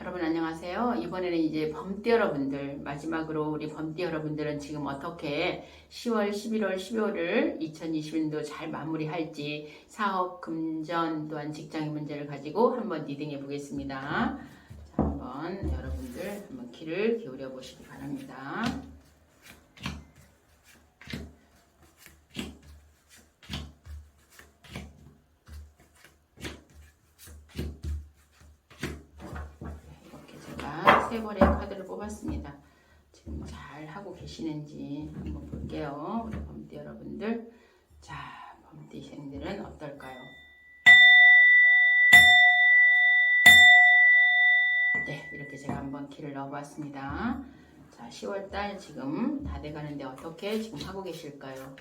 여러분 안녕하세요. 이번에는 이제 범띠 여러분들 마지막으로 우리 범띠 여러분들은 지금 어떻게 10월, 11월, 12월을 2020년도 잘 마무리할지 사업, 금전 또한 직장의 문제를 가지고 한번 리딩해 보겠습니다. 자, 한번 여러분들 한번 귀를 기울여 보시기 바랍니다. 이렇게 제가 세 번의 카드를 뽑았습니다. 지금 잘 하고 계시는지 한번 볼게요. 우리 범띠 여러분들. 자, 범띠생들은 어떨까요? 네, 이렇게 제가 한번 키를 넣어봤습니다. 자, 10월달 지금 다 돼가는데 어떻게 지금 하고 계실까요?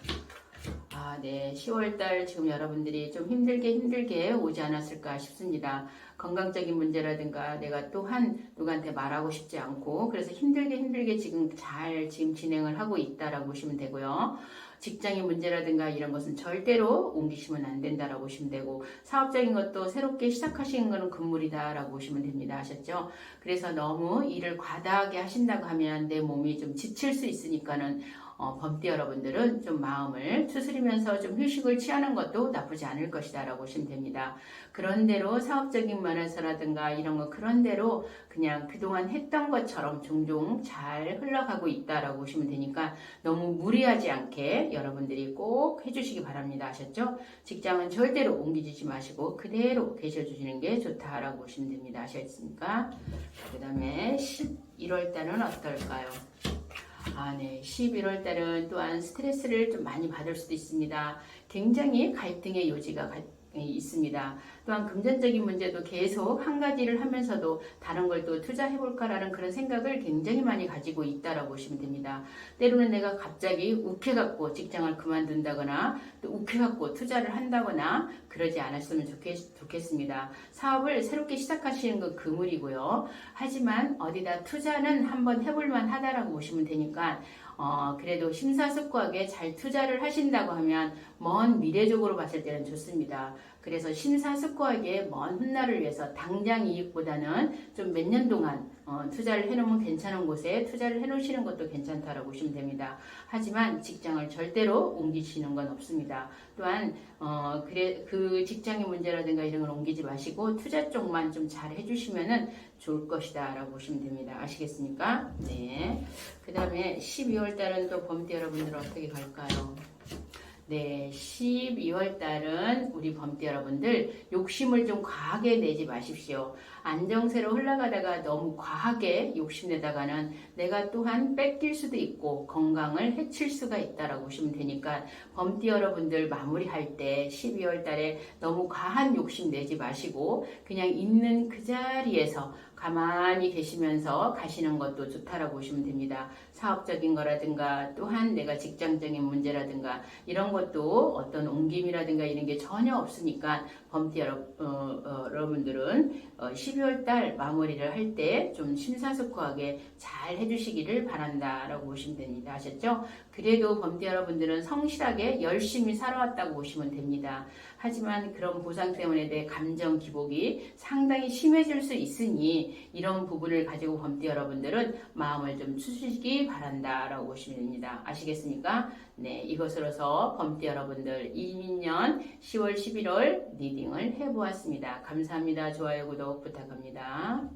아, 네. 10월달 지금 여러분들이 좀 힘들게 힘들게 오지 않았을까 싶습니다. 건강적인 문제라든가 내가 또한 누구한테 말하고 싶지 않고 그래서 힘들게 힘들게 지금 잘 지금 진행을 하고 있다라고 보시면 되고요. 직장의 문제라든가 이런 것은 절대로 옮기시면 안 된다라고 보시면 되고 사업적인 것도 새롭게 시작하시는 것은 금물이다라고 보시면 됩니다. 아셨죠? 그래서 너무 일을 과다하게 하신다고 하면 내 몸이 좀 지칠 수 있으니까는 어, 범띠 여러분들은 좀 마음을 추스리면서 좀 휴식을 취하는 것도 나쁘지 않을 것이다 라고 보시면 됩니다. 그런대로 사업적인 면에서라든가 이런 거 그런대로 그냥 그동안 했던 것처럼 종종 잘 흘러가고 있다라고 보시면 되니까 너무 무리하지 않게 여러분들이 꼭 해주시기 바랍니다. 아셨죠? 직장은 절대로 옮기지 마시고 그대로 계셔주시는 게 좋다라고 보시면 됩니다. 아셨습니까? 그 다음에 11월 달은 어떨까요? 아, 네. 11월 달은 또한 스트레스를 좀 많이 받을 수도 있습니다. 굉장히 갈등의 요지가 가- 있습니다. 또한 금전적인 문제도 계속 한 가지를 하면서도 다른 걸 또 투자해볼까라는 그런 생각을 굉장히 많이 가지고 있다라고 보시면 됩니다. 때로는 내가 갑자기 욱해갖고 직장을 그만둔다거나 또 욱해갖고 투자를 한다거나 그러지 않았으면 좋겠, 좋겠습니다. 사업을 새롭게 시작하시는 건 그물이고요. 하지만 어디다 투자는 한번 해볼만 하다라고 보시면 되니까 어, 그래도 심사숙고하게 잘 투자를 하신다고 하면 먼 미래적으로 봤을 때는 좋습니다. 그래서 심사숙고하게 먼 훗날을 위해서 당장 이익보다는 좀 몇 년 동안 어, 투자를 해놓으면 괜찮은 곳에 투자를 해놓으시는 것도 괜찮다라고 보시면 됩니다. 하지만 직장을 절대로 옮기시는 건 없습니다. 또한 어, 그래 그 직장의 문제라든가 이런 걸 옮기지 마시고 투자 쪽만 좀 잘 해주시면은 좋을 것이다 라고 보시면 됩니다. 아시겠습니까? 네. 그 다음에 12월 달은 또 범띠 여러분들 어떻게 갈까요? 네, 12월 달은 우리 범띠 여러분들 욕심을 좀 과하게 내지 마십시오. 안정세로 흘러가다가 너무 과하게 욕심내다가는 내가 또한 뺏길 수도 있고 건강을 해칠 수가 있다라고 보시면 되니까 범띠 여러분들 마무리할 때 12월 달에 너무 과한 욕심 내지 마시고 그냥 있는 그 자리에서 가만히 계시면서 가시는 것도 좋다라고 보시면 됩니다. 사업적인 거라든가 또한 내가 직장적인 문제라든가 이런 것도 어떤 옮김이라든가 이런 게 전혀 없으니까 범띠 여러, 어, 어, 여러분들은 어, 12월 달 마무리를 할 때 좀 심사숙고하게 잘 해주시기를 바란다라고 보시면 됩니다. 아셨죠? 그래도 범띠 여러분들은 성실하게 열심히 살아왔다고 보시면 됩니다. 하지만 그런 보상 때문에 내 감정 기복이 상당히 심해질 수 있으니 이런 부분을 가지고 범띠 여러분들은 마음을 좀 추시기 바란다라고 보시면 됩니다. 아시겠습니까? 네, 이것으로서 범띠 여러분들 2022년 10월 11월 리딩을 해보았습니다. 감사합니다. 좋아요, 구독 부탁합니다.